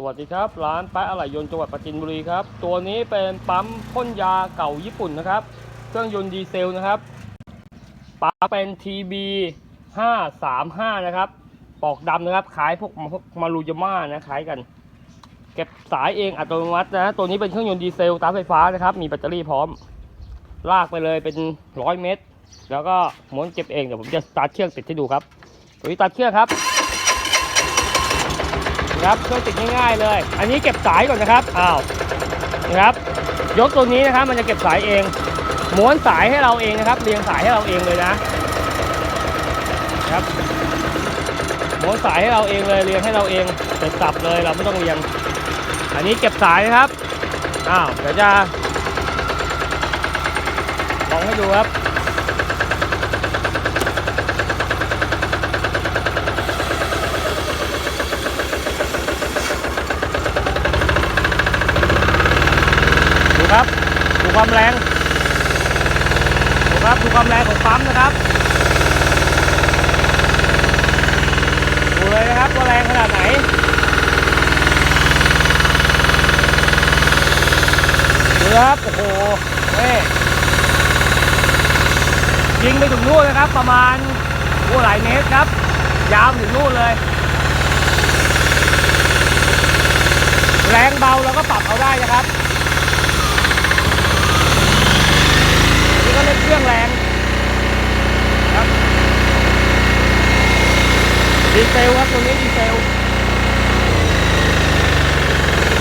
สวัสดีครับ ร้านแป๊ะอะไหล่ยนต์จังหวัดปราจีนบุรีครับ ตัวนี้เป็นปั๊มพ่นยาเก่าญี่ปุ่นนะครับ เครื่องยนต์ดีเซลนะครับปั๊มเป็น TB 535 นะครับปอกดำนะครับขายพวกมารูยาม่านะขายกัน เก็บสายเองอัตโนมัตินะตัวนี้เป็นเครื่องยนต์ดีเซลตามไฟฟ้านะครับ มีแบตเตอรี่พร้อม ลากไปเลยเป็นร้อยเมตร แล้วก็ม้วนเก็บเองเดี๋ยวผมจะตาร์ทเครื่องติดให้ดูครับตัวนี้ตัดเครื่องครับ นะครับเครื่องติดง่ายๆเลย อันนี้เก็บสายก่อนนะครับอ้าวนะครับ ยกตัวนี้นะครับ มันจะเก็บสายเอง ม้วนสายให้เราเองนะครับ เรียงสายให้เราเองเลยนะนะครับม้วนสายให้เราเองเลยเรียงให้เราเองเสร็จสับเลยเราไม่ต้องเรียง อันนี้เก็บสายนะครับอ้าวเดี๋ยวจะลองให้ดูครับ ดูครับ ดูความแรงดูครับดูความแรงของปั๊มนะครับดูเลยนะครับว่าแรงขนาดไหนดูนะครับโอ้โหนี่ยิงไปถึงนู่นนะครับ ประมาณโอ้หลายเมตรครับ ยาวถึงนู่นเลย แรงเบาเราก็ปรับเอาได้นะครับ นี่ก็เล่นเครื่องแรงครับ ดีเซลครับตัวนี้ดีเซล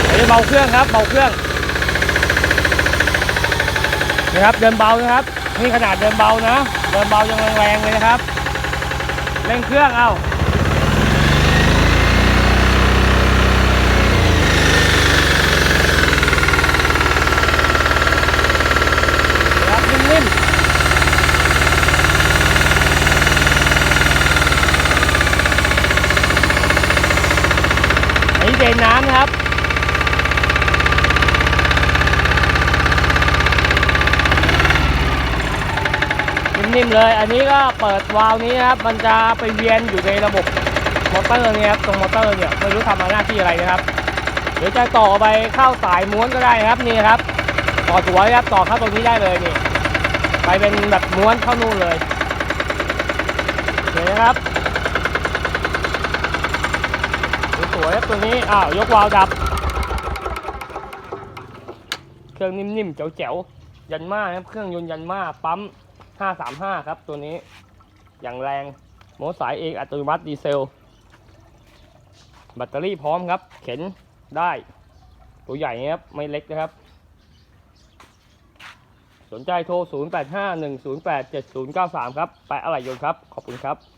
อันนี้เบาเครื่องครับเบาเครื่องนะครับเดินเบานะครับนี่ขนาดเดินเบานะเดินเบายังแรงๆเลยนะครับเร่งเครื่องเอาครับนิ่มๆอันนี้ เดนน้ำนะครับนิ่มๆเลย อันนี้ก็เปิดวาล์วนี้นะครับ มันจะไปเวียนอยู่ในระบบมอเตอร์เนี่ยครับ ตรงมอเตอร์เนี่ยไม่รู้ทำหน้าที่อะไรนะครับ เดี๋ยวจะต่อไปเข้าสายม้วนก็ได้นะครับนี่ครับ ต่อตัวครับต่อเข้าตรงนี้ได้เลยนี่ ไปเป็นแบบม้วนเข้านู่นเลยเห็นไหมครับส วยครับตัวนี้ อ้าว ยกวาล์วดับ เครื่องนิ่มๆแจ๋วๆ ยันมาครับ เครื่องยนต์ยันมาปั๊ม 535 ครับตัวนี้ อย่างแรงโมสายเองอัตโนมัติดีเซล แบตเตอรี่พร้อมครับ เข็นได้ ตัวใหญ่ครับ ไม่เล็กนะครับ สนใจโทร 0851087093 ครับไปอะไรยนต์ครับ ขอบคุณครับ